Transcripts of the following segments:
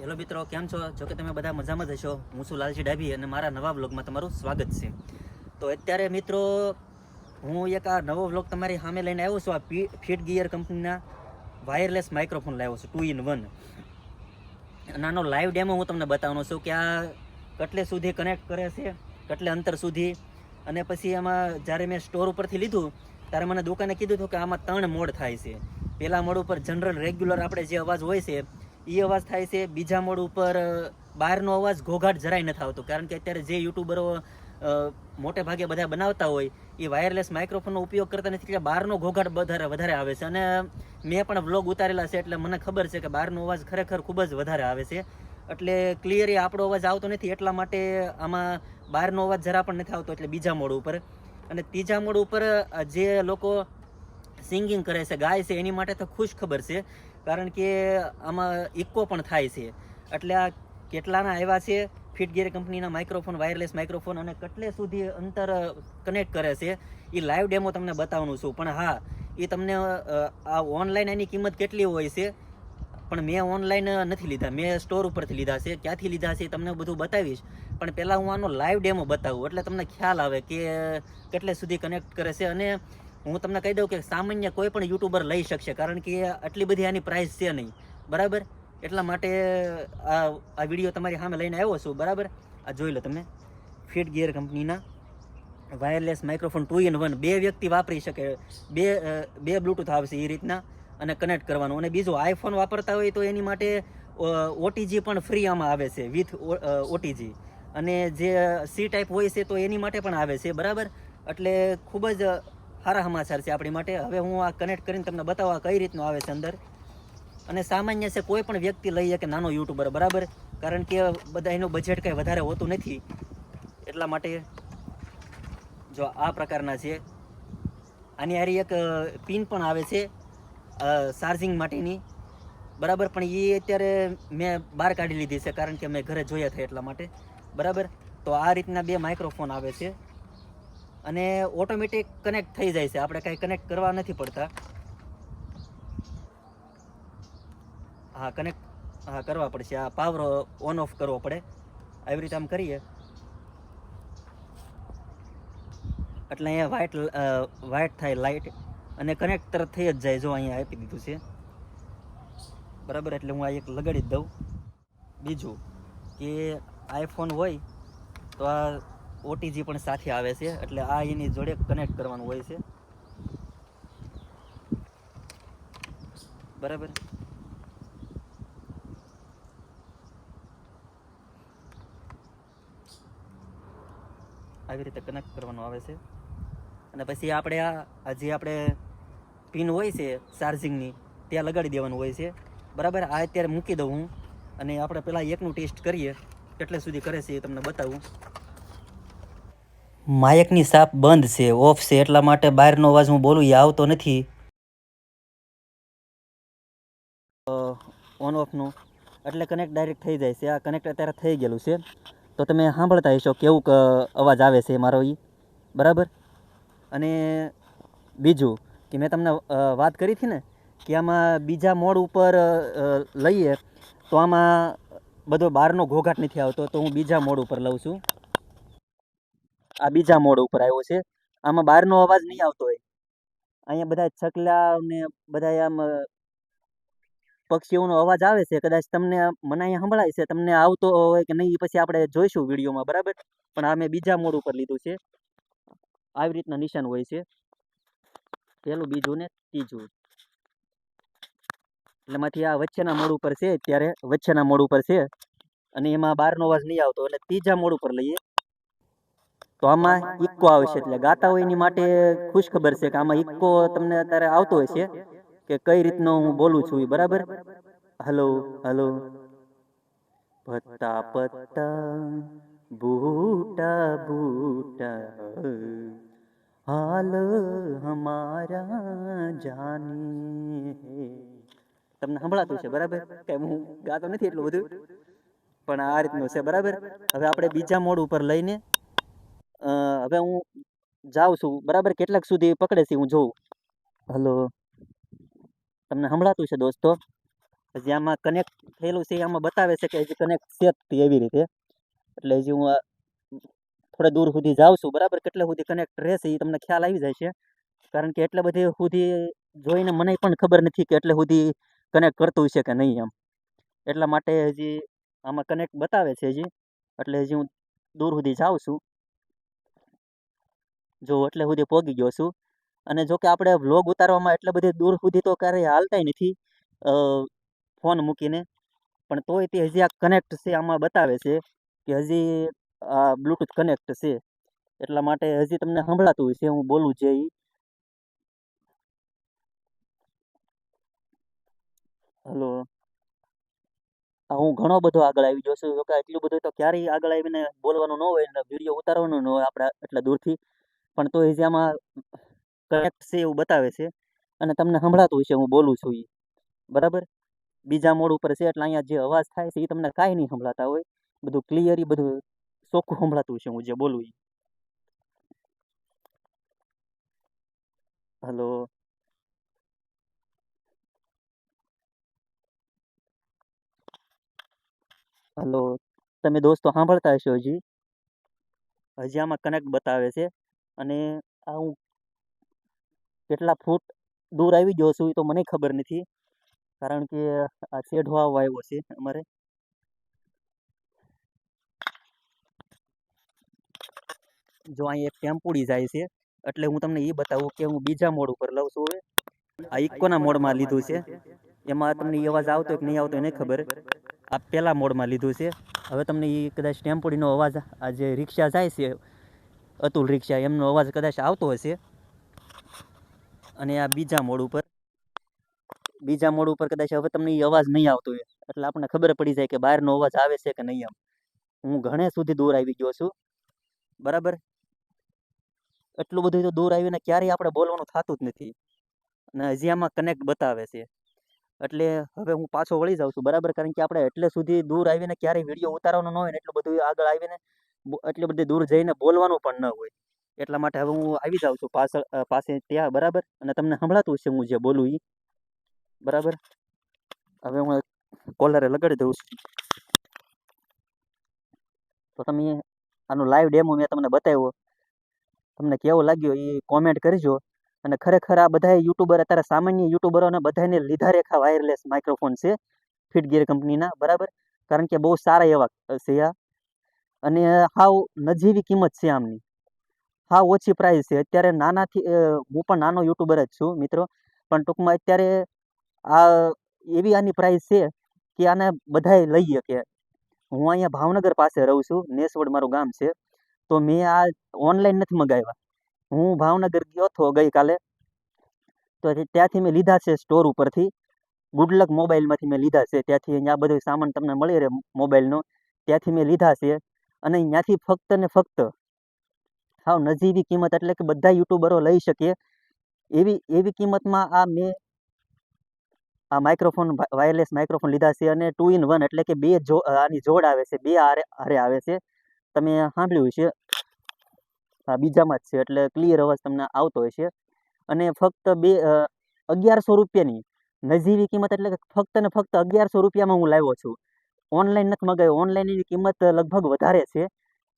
Hello મિત્રો, કેમ છો? જો કે તમે બધા મજામાં જ હશો. હું છું લાલજી ડાભી અને મારા નવા વ્લોગમાં તમારું સ્વાગત છે. તો અત્યારે મિત્રો, હું એક આ નવો વ્લોગ તમારી સામે લઈને આવ્યો છું, આ ફિટ ગિયર કંપનીના વાયરલેસ માઇક્રોફોન લાવ્યો છું ટુ ઇન વન નાનો લાઈવ ડેમો હું તમને બતાવવાનો છું કે આ કેટલે સુધી કનેક્ટ કરે છે, કેટલે અંતર સુધી. અને પછી આમાં જ્યારે મેં સ્ટોર ઉપરથી લીધું, ત્યારે મને દુકાને કીધું હતું કે આમાં ત્રણ મોડ થાય છે. પહેલા મોડ ઉપર જનરલ રેગ્યુલર આપણે જે અવાજ હોય છે એ અવાજ થાય છે, બીજા મોડ ઉપર બહારનો અવાજ ઘોઘાટ જરાય નથી આવતો. કારણ કે અત્યારે જે યુટ્યુબરો મોટે ભાગે બધા બનાવતા હોય એ વાયરલેસ માઇક્રોફોનનો ઉપયોગ કરતા નથી, એટલે બહારનો ઘોઘાટ વધારે વધારે આવે છે. અને મેં પણ વ્લોગ ઉતારેલા છે, એટલે મને ખબર છે કે બહારનો અવાજ ખરેખર ખૂબ જ વધારે આવે છે. એટલે ક્લિયરી આપણો અવાજ આવતો નથી, એટલા માટે આમાં બહારનો અવાજ જરા પણ નથી આવતો, એટલે બીજા મોડ ઉપર. અને ત્રીજા મોડ ઉપર જે લોકો સિંગિંગ કરે છે, ગાય છે, એની માટે તો ખુશ ખબર છે, કારણ કે આમાં ઇકો પણ થાય છે. એટલે આ કેટલાના આવ્યા છે ફિટગેર કંપનીના માઇક્રોફોન વાયરલેસ માઇક્રોફોન અને કેટલે સુધી અંતર કનેક્ટ કરે છે એ લાઈવ ડેમો તમને બતાવવાનું છું. પણ હા એ તમને આ ઓનલાઈન એની કિંમત કેટલી હોય છે, પણ મેં ઓનલાઈન નથી લીધા. મેં સ્ટોર ઉપરથી લીધા છે, ક્યાંથી લીધા છે તમને બધું બતાવીશ. પણ પહેલાં હું આનો લાઈવ ડેમો બતાવું, એટલે તમને ખ્યાલ આવે કે કેટલે સુધી કનેક્ટ કરે છે અને હું તમને કહી દઉં કે સામાન્ય કોઈ પણ યુટ્યુબર લઈ શકશે, કારણ કે આટલી બધી આની પ્રાઇસ છે નહીં. બરાબર? એટલા માટે આ આ વીડિયો તમારી સામે લઈને આવ્યો છું, બરાબર? આ જોઈ લો તમે. ફિટ ગિયર કંપનીના wireless microphone two in one બે વ્યક્તિ વાપરી શકે. બે બે બ્લૂટૂથ આવશે એ રીતના અને કનેક્ટ કરવાનું. અને બીજું આઈફોન વાપરતા હોય તો એની માટે ઓટીજી પણ ફ્રી આમાં આવે છે વિથ ઓટીજી અને જે સી ટાઈપ હોય છે તો એની માટે પણ આવે છે, બરાબર? એટલે ખૂબ જ સારા સમાચાર છે આપણી માટે. હવે હું આ કનેક્ટ કરીને તમને બતાવવા કઈ રીતનું આવે છે અંદર. અને સામાન્ય છે કોઈ પણ વ્યક્તિ લઈ શકે નાનો યુટ્યુબર બરાબર? કારણ કે બધા એનું બજેટ કંઈ વધારે હોતું નથી. એટલા માટે જો આ પ્રકારના છે. આની હારી એક પિન પણ આવે છે ચાર્જિંગ માટેની. બરાબર? પણ એ અત્યારે મેં બહાર કાઢી લીધી છે, કારણ કે મેં ઘરે જોયા થાય એટલા માટે. બરાબર? તો આ રીતના બે માઇક્રોફોન આવે છે. અને ઓટોમેટિક કનેક્ટ થઈ જાય છે. આપણે કાંઈ કનેક્ટ કરવા નથી પડતા. હા કનેક્ટ હા, કરવા પડશે. આ પાવર ઓન ઓફ કરવો પડે. આવી રીતે આમ કરીએ. એટલે અહીંયા વ્હાઇટ વ્હાઇટ થાય લાઇટ અને કનેક્ટ તરત થઈ જ જાય જો અહીંયા આપી દીધું છે. બરાબર? એટલે હું આ એક લગાડી જ દઉં. બીજું કે આઈફોન હોય તો આ ઓટીજી પણ સાથે આવે છે, એટલે આ એની જોડે કનેક્ટ કરવાનું હોય છે. બરાબર? આવી રીતે કનેક્ટ કરવાનું આવે છે. અને પછી આપણે આ જે આપણે પિન હોય છે ચાર્જિંગની ત્યાં લગાડી દેવાનું હોય છે. બરાબર? આ અત્યારે મૂકી દઉં હું. અને આપણે પહેલાં એકનું ટેસ્ટ કરીએ, કેટલે સુધી કરે છે એ તમને બતાવું. માયકની સાપ બંધ છે, ઓફ છે, એટલા માટે બહારનો અવાજ હું બોલું એ આવતો નથી. ઓન ઓફનું એટલે કનેક્ટ ડાયરેક્ટ થઈ જાય છે. આ કનેક્ટ અત્યારે થઈ ગયેલું છે. તો તમે સાંભળતા હશો કેવું અવાજ આવે છે મારો એ બરાબર? અને બીજું, કે મેં તમને વાત કરી હતી ને, કે આમાં બીજા મોડ ઉપર લઈએ, તો આમાં બધો બહારનો ઘોઘાટ નથી આવતો, તો હું બીજા મોડ ઉપર લઉં છું. આ બીજા મોડ ઉપર આવ્યો છે. આમાં બહારનો અવાજ નહીં આવતો હોય. અહીંયા બધા છકલા ને બધા આમ પક્ષીઓનો અવાજ આવે છે. કદાચ તમને મને અહીંયા સંભળાય છે. તમને આવતો હોય કે નહીં પછી આપણે જોઈશું વિડીયોમાં, બરાબર? પણ આ મેં બીજા મોડ ઉપર લીધું છે. આવી રીતના નિશાન હોય છે. પહેલું બીજું ને ત્રીજું. એટલે માંથી આ વચ્ચેના મોડ ઉપર છે. અત્યારે વચ્ચેના મોડ ઉપર છે. અને એમાં બહારનો અવાજ નહીં આવતો. એટલે ત્રીજા મોડ ઉપર લઈએ. તો આમાં ઇક્કો આવશે એટલે ગાતા હોય એની માટે ખુશ ખબર છે કે આમાં ઇક્કો તમને અત્યારે આવતો હોય છે કે કઈ રીતનો હું બોલું છું બરાબર? Hello hello. પત્તા પત્તા, બૂટા બૂટા. હાલ હમારા જાની. તમને સંભળાતું છે બરાબર? કે હું ગાતો નથી એટલું બધું. પણ આ રીતનું છે, બરાબર? હવે આપણે બીજા મોડ ઉપર લઈને હવે હું જાઉં છું. બરાબર કેટલાક સુધી પકડે છે, હું જોઉં. હલો. તમને સંભળાતું છે, દોસ્તો? હજી આમાં કનેક્ટ થયેલું છે, આમાં બતાવે છે કે હજી કનેક્ટ છે એવી રીતે. એટલે હજી હું થોડે દૂર સુધી જાઉં છું. બરાબર કેટલે સુધી કનેક્ટ રહેશે એ તમને ખ્યાલ આવી જાય છે. કારણ કે એટલે બધી સુધી જોઈને મને પણ ખબર નથી કે એટલે સુધી કનેક્ટ કરતું હશે કે નહીં એમ. એટલા માટે હજી આમાં કનેક્ટ બતાવે છે હજી. એટલે હજી હું દૂર સુધી જાઉં છું. જો એટલે સુધી પહોંચી ગયો છું. અને જો કે આપણે વ્લોગ ઉતારવામાં એટલે બધી દૂર સુધી તો ક્યારેય હાલતા નથી ફોન મૂકીને. પણ તોય તે હજી આ કનેક્ટ છે, આમાં બતાવે છે કે હજી આ બ્લૂટૂથ કનેક્ટ છે. એટલા માટે હજી તમને સંભળાતું હોય છે હું બોલું જે એ હલો. હું ઘણો બધો આગળ આવી ગયો છું. જોકે એટલું બધું તો ક્યારેય આગળ આવીને બોલવાનું ન હોય ને વીડિયો ઉતારવાનું ન હોય આપણે એટલા દૂરથી. પણ તો હજી આમાં કરેક્ટ છે એવું બતાવે છે. અને તમને સંભળાતું હશે હું બોલું છું એ બરાબર? બીજા મોડ ઉપર છે એટલે અહીંયા જે અવાજ થાય છે એ તમને કાંઈ નહીં સંભળાતા હોય. બધું ક્લિયર બધું ચોખ્ખું સંભળાતું છે હું જે બોલું એ હલો? હલો? તમે દોસ્તો સાંભળતા હશો હજી? હજી આમાં કનેક્ટ બતાવે છે. અને આ હું કેટલા ફૂટ દૂર આવી ગયો છું એ તો મને ખબર નથી, કારણ કે આ શેઢો આવવા આવ્યો છે અમારે. જો અહીં એક ટેમ્પુડી જાય છે, એટલે હું તમને એ બતાવું કે હું બીજા મોડ ઉપર લઉં છું હવે. આ ઇકોના મોડમાં લીધું છે. એમાં તમને એ અવાજ આવતો કે નહીં આવતો એને ખબર. આ પહેલા મોડમાં લીધું છે. હવે તમને એ કદાચ ટેમ્પુડીનો અવાજ આ જે રિક્ષા જાય છે અતુલ રિક્ષા, એમનો અવાજ કદાચ આવતો હશે. અને આ બીજા મોડ ઉપર, બીજા મોડ ઉપર કદાચ હવે તમને એ અવાજ નહીં આવતો હોય. એટલે આપણને ખબર પડી જાય કે બહારનો અવાજ આવે છે કે નહીં એમ. હું ઘણે સુધી દૂર આવી ગયો છું. બરાબર? એટલું બધું તો દૂર આવીને ક્યારેય આપણે બોલવાનું થતું જ નથી. અને હજી આમાં કનેક્ટ બતાવે છે. એટલે હવે હું પાછો વળી જાઉં છું. બરાબર? કારણ કે આપણે એટલે સુધી દૂર આવીને ક્યારેય વીડિયો ઉતારવાનો ન હોય ને, એટલું બધું આગળ આવીને એટલી બધી દૂર જઈને બોલવાનું પણ ન હોય. એટલા માટે હવે હું આવી જાઉં છું પાછળ પાસે ત્યાં, બરાબર? અને તમને સંભળાતું છે હું જે બોલું એ બરાબર? હવે હું કોલરે લગાડી દઉં છું. તો તમે આનો લાઈવ ડેમો મેં તમને બતાવ્યો. તમને કેવો લાગ્યો એ કોમેન્ટ કરજો. અને ખરેખર આ બધા યુટ્યુબર અત્યારે સામાન્ય યુટ્યુબરોને બધાને લીધા રેખા વાયરલેસ માઇક્રોફોન છે ફિટ ગિયર કંપનીના બરાબર? કારણ કે બહુ સારા એવા છે આ. અને હાવ નજીવી કિંમત છે આમની. હા ઓછી પ્રાઇસ છે. અત્યારે નાનાથી હું પણ નાનો યુટ્યુબર જ છું મિત્રો. પણ ટૂંકમાં અત્યારે આ એવી આની પ્રાઇસ છે કે આને બધાએ લઈ શકે. હું અહીંયા ભાવનગર પાસે રહું છું. નેસવડ મારું ગામ છે. તો મેં આ ઓનલાઈન નથી મગાવ્યા. હું ભાવનગર ગયો હતો ગઈકાલે. તે- ત્યાંથી મેં લીધા છે સ્ટોર ઉપરથી. ગુડલક મોબાઈલમાંથી મેં લીધા છે. ત્યાંથી અહીંયા બધો સામાન તમને મળી રહે મોબાઈલનો ત્યાંથી મેં લીધા છે. અને ત્યાંથી ફક્ત ને ફક્ત સાવ નજીવી કિંમત એટલે કે બધા યુટ્યુબરો લઈ શકે. એવી એવી કિંમતમાં આ મેં આ માઇક્રોફોન વાયરલેસ માઇક્રોફોન લીધા છે અને ટુ ઇન વન એટલે કે બે જો, આની જોડ આવે છે, બે આરે આરે આવે છે. તમે સાંભળ્યું છે આ બીજામાં જ છે એટલે ક્લિયર અવાજ તમને આવતો હોય છે અને ફક્ત બે અગિયારસો રૂપિયાની નજીવી કિંમત એટલે કે ફક્ત ને ફક્ત અગિયારસો રૂપિયામાં હું લાવ્યો છું. ઓનલાઈન નથી મગાવ્યો ઓનલાઈન કિંમત લગભગ વધારે છે.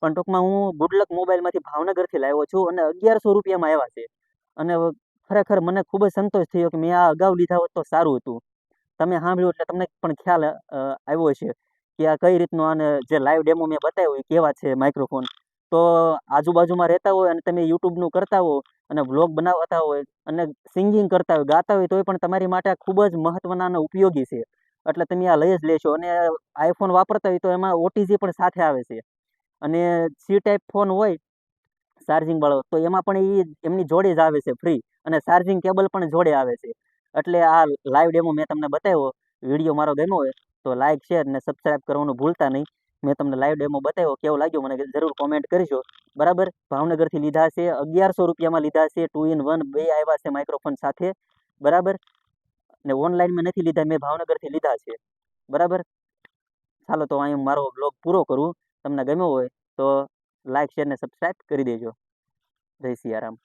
પણ ટૂંકમાં હું ગુડલક મોબાઈલમાંથી ભાવનગરથી લાવ્યો છું અને અગિયારસો રૂપિયામાં આવ્યા છે. અને ખરેખર મને ખૂબ જ સંતોષ થયો કે મેં આ અગાઉ લીધા હોત તો સારું હતું. તમે સાંભળ્યું એટલે તમને પણ ખ્યાલ આવ્યો હશે કે આ કઈ રીતનું આને જે લાઈવ ડેમો મેં બતાવ્યો એ કેવા છે માઇક્રોફોન તો આજુબાજુમાં રહેતા હોય અને તમે યુટ્યુબનું કરતા હો અને વ્લોગ બનાવતા હોય અને સિંગિંગ કરતા હોય, ગાતા હોય, તોય પણ તમારી માટે ખૂબ જ મહત્ત્વના અને ઉપયોગી છે. એટલે તમે આ લઈ જ લેશો. અને આઈફોન વાપરતા હોય તો એમાં ઓટીજી પણ સાથે આવે છે. અને સી ટાઈપ ફોન હોય ચાર્જિંગ વાળો, તો એમાં પણ એ એમની જોડે જ આવે છે ફ્રી અને ચાર્જિંગ કેબલ પણ જોડે આવે છે. એટલે આ લાઈવ ડેમો મેં તમને બતાવ્યો. વીડિયો મારો ગમ્યો હોય તો લાઈક શેર અને સબસ્ક્રાઈબ કરવાનું ભૂલતા નહીં. મેં તમને લાઈવ ડેમો બતાવ્યો. કેવો લાગ્યો મને જરૂર કોમેન્ટ કરજો. બરાબર? ભાવનગરથી લીધા છે. અગિયારસો રૂપિયામાં લીધા છે. ટુ ઇન વન બે આવ્યા છે માઇક્રોફોન સાથે. બરાબર? ને ઓનલાઈન મેં નથી લીધા, મેં ભાવનગરથી લીધા છે. બરાબર? ચાલો તો અહીં મારો બ્લોગ પૂરો કરું. તમને ગમ્યો હોય તો લાઈક શેર ને સબસ્ક્રાઈબ કરી દેજો. જય સિયારામ.